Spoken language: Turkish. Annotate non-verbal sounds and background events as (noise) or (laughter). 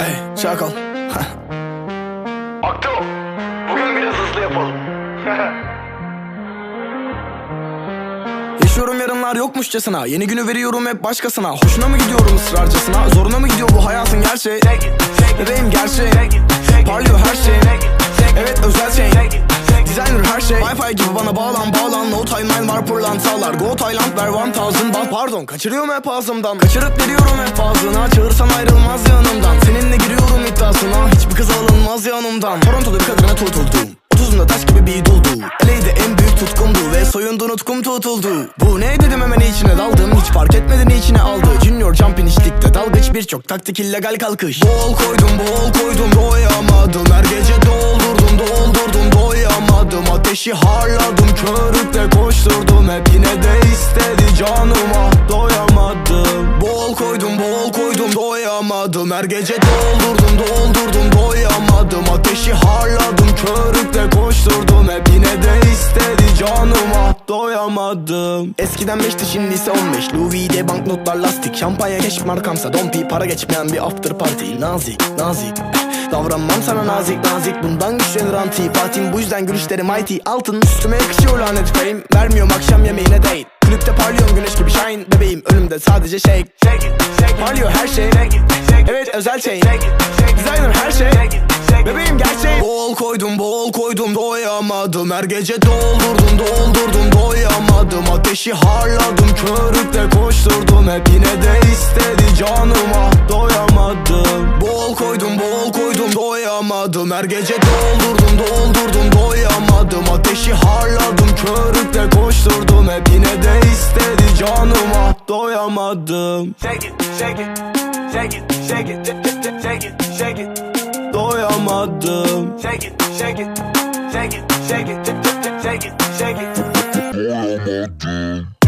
Ey çakal. Akto, bugün biraz hızlı yapalım. (laughs) Yaşıyorum yarınlar yokmuşçasına. Yeni günü veriyorum hep başkasına. Hoşuna mı gidiyorum ısrarcasına? Zoruna mı gidiyor bu hayatın gerçeği? Bebeğim gerçeği. Parlıyor her şey. Evet özel şey. Designer her şey. Wi-Fi gibi bana bağlan bağlan. No timeline var pırlantalar. Go Thailand ver 1000 baht Pardon kaçırıyorum hep ağzımdan. Kaçırıp veriyorum hep ağzına. Çağırsan ayrılmaz yanımdan. Seninle giriyorum iddiasına. Hiçbir kız alınmaz yanımdan. Toronto'da bir kadına tutuldum. Otuzunda taş gibi bir doldu Eleydi en büyük tutkumdu Ve soyundu nutkum tutuldu. Bu ne dedim hemen içine daldım. Hiç fark etmeden içine aldı. Junior jumping içlikte dalgıç. Birçok taktik illegal kalkış. Bol koydum bol koydum doyamadım. Her gece doldurdum doldurdum doyamadım. Ateşi harladım körükle koşturdum Hep yine de istedi canıma. Doyamadım. Bol koydum bol koydum doyamadım. Her gece doldurdum doldurdum doyamadım. Ateşi harladım körükle koşturdum. Hep yine de istedi canıma. Doyamadım. Eskiden 5'ti şimdi ise 15 Louis V de banknotlar lastik. Şampanya keşif markamsa dompi Para geçmeyen bir after party. Nazik nazik Davranmam sana nazik nazik. Bundan güçlenir antipatim Bu yüzden gülüşlerim mighty. Altın üstüme yakışıyor lanet fame Vermiyorum akşam yemeğine date. Kulüpte parlıyorum güneş gibi shine. Bebeğim önümde sadece shake. Parlıyor her şey. Evet özel şey. Designer her şey. Bebeğim gerçeği. Bol koydum bol koydum doyamadım. Her gece doldurdum doldurdum doyamadım. Ateşi harladım körükle koşturdum. Hep yine de istedi canıma. Doyamadım Koydum doyamadım. Her gece doldurdum doldurdum doyamadım. Ateşi harladım körükle koşturdum. Hep yine de istedi canıma doyamadım. Shake it, shake it, shake it, shake it, shake it, shake it. Doyamadım. Shake it, shake it, shake it, shake it, shake it, shake it. Doyamadım.